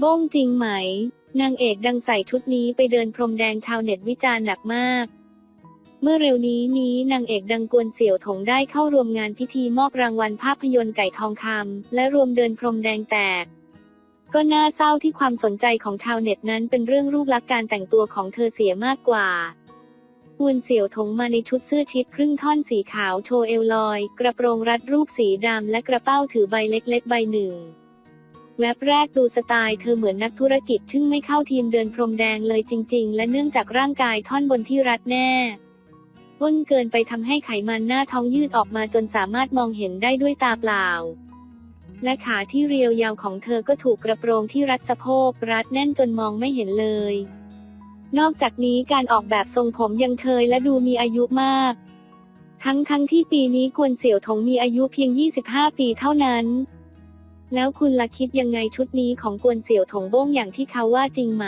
โบ้งจริงไหม นางเอกดังใส่ชุดนี้ไปเดินพรมแดงชาวเน็ตวิจารณ์หนักมาก เมื่อเร็วนี้นี้นางเอกดังกวนเสี่ยวถงได้เข้าร่วมงานพิธีมอบรางวัลภาพยนตร์ไก่ทองคำและรวมเดินพรมแดงแตก ก็น่าเศร้าที่ความสนใจของชาวเน็ตนั้นเป็นเรื่องรูปลักษณ์การแต่งตัวของเธอเสียมากกว่ากวนเสี่ยวถงมาในชุดเสื้อชิดครึ่งท่อนสีขาวโชว์เอวลอย กระโปรงรัดรูปสีดำและกระเป๋าถือใบเล็ก ๆ ใบหนึ่ง แว็บแรกดูสไตล์เธอเหมือนนักธุรกิจซึ่งไม่เข้าทีมเดินพรมแดงเลยจริง ๆ และเนื่องจากร่างกายท่อนบนที่รัดแน่อ้นเกินไปทำให้ไขมันหน้าท้องยืดออกมาจนสามารถมองเห็นได้ด้วยตาเปล่า และขาที่เรียวยาวของเธอก็ถูกกระโปรงที่รัดสะโพกรัดแน่นจนมองไม่เห็นเลย นอกจากนี้การออกแบบทรงผมยังเชยและดูมีอายุมาก ทั้งทั้งที่ปีนี้กวนเสี่ยวถงมีอายุเพียง 25 ปีเท่านั้น แล้วคุณล่ะคิดยังไงชุดนี้ของกวนเสี่ยวถงโบ้งอย่างที่เขาว่าจริงไหม